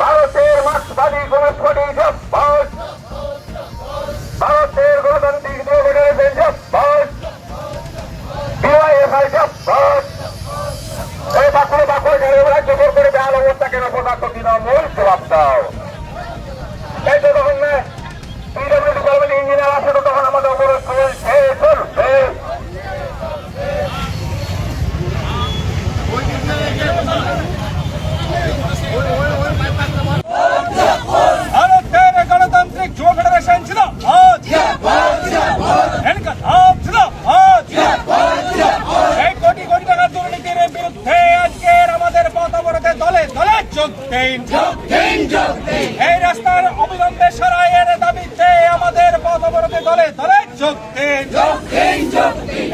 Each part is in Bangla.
ভারতের মার্ক্সবাদী কমিউনিস্টবাদী জব্বাস ভারতের গণতান্ত্রিক ফেডারেশন জব্বাস ডিওয়াইএফআই জব্বাস এই বাঁকুড়ে বাঁকুড়ে যারা রাজ্য করে বেহাল অবস্থা কেন পদার্থ তৃণমূল জবাব দাও এই তো তখন না পিডব্লিউডি গভর্নমেন্ট ইঞ্জিনিয়ার আছে তো তখন আমাদের উপরে চলছে চলছে ভারতের গণতান্ত্রিক যুব ফেডারেশন ছিল ধাপ ছিল এই কোটি কোটি টাকা দুর্নীতির বিরুদ্ধে আজকের আমাদের পথ অবরোধে দলে দলে যোগ দিন এই রাস্তার অবিলম্বে সরাইয়ের দাবিতে আমাদের পথ অবরোধে দলে ধরে যোগ দিন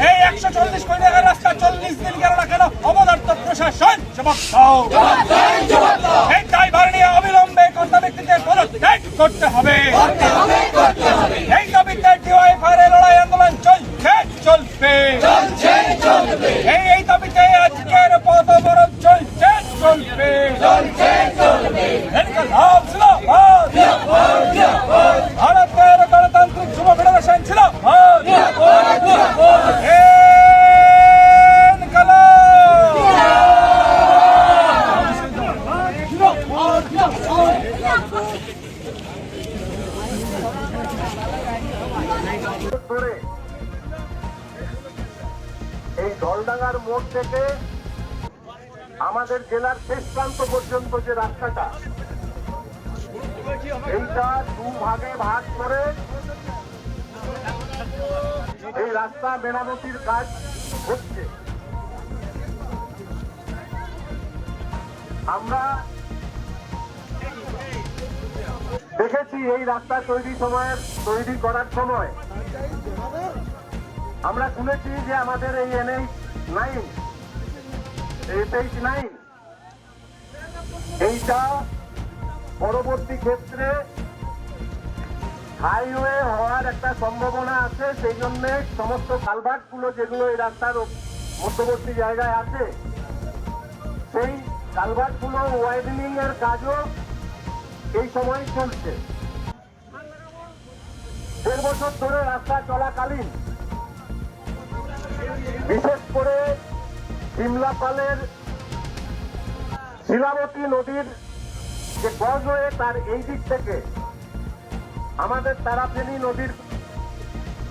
এই একশো চল্লিশ কোটি টাকার রাস্তা চল্লিশ দিন গেল কেন? অবদার্থ প্রশাসন জবাব দাও। এই ড্রাইভার নিয়ে অবিলম্বে কর্তা পদত্যাগ করতে হবে এই দাবিতে ডিওয়াইফার লড়াই আন্দোলন চলছে চলবে এই এই দাবিতে আজকের পথ অবরোধ চলছে চলবে এদিকে লাভ ছিল ভারতের গণতান্ত্রিক যুব ফেডারেশন ছিল এই দলডাঙ্গার মোড় থেকে আমাদের জেলার শেষ প্রান্ত পর্যন্ত যে রাস্তাটা, এইটা দু ভাগে ভাগ করে এই রাস্তা মেরামতির কাজ হচ্ছে। আমরা দেখেছি এই রাস্তা তৈরি সময়ের, তৈরি করার সময়? আমরা শুনেছি যে আমাদের এই এনএইচ নাইন এসএইচ নাইন এইটা পরবর্তী ক্ষেত্রে হাইওয়ে হওয়ার একটা সম্ভাবনা আছে সেই জন্য সমস্ত কালভার্টগুলো যেগুলো এই রাস্তার মধ্যবর্তী জায়গায় আছে, সেই কালভার্টগুলো ওয়াইডেনিং এর কাজও এই সময় চলছে। দেড় বছর ধরে রাস্তা চলাকালীন, বিশেষ করে সিমলাপালের শিলাবতী নদীর যে গজ হয়ে তার এই দিক থেকে আমাদের তারাফেনী নদীর,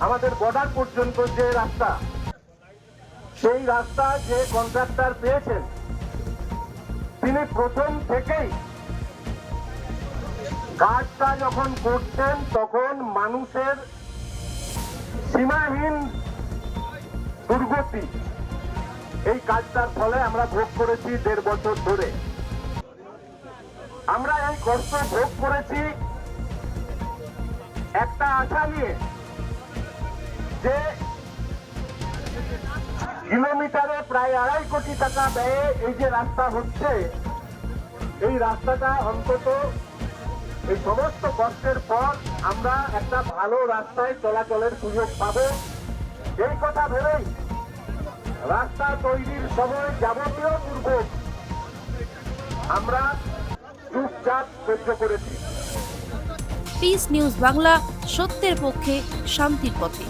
আমাদের বর্ডার পর্যন্ত যে রাস্তা, সেই রাস্তা যে কন্ট্রাক্টর পেয়েছেন, তিনি প্রথম থেকেই কাজটা যখন করতেন তখন মানুষের সীমাহীন দুর্গতি। এই কাজটার ফলে আমরা ভোগ করেছি দেড় বছর ধরে। আমরা এই কষ্ট ভোগ করেছি একটা আশা নিয়ে যে কিলোমিটারে প্রায় আড়াই কোটি টাকা ব্যয়ে এই যে রাস্তা হচ্ছে, এই রাস্তাটা অন্তত এই সমস্ত কষ্টের পর আমরা একটা ভালো রাস্তায় চলাচলের সুযোগ পাবো। এই কথা ভেবেই রাস্তা তৈরির সময় যাবতীয় দুর্ভোগ আমরা চুপচাপ সহ্য করেছি। পিস নিউজ বাংলা সত্যের পক্ষে শান্তির পথে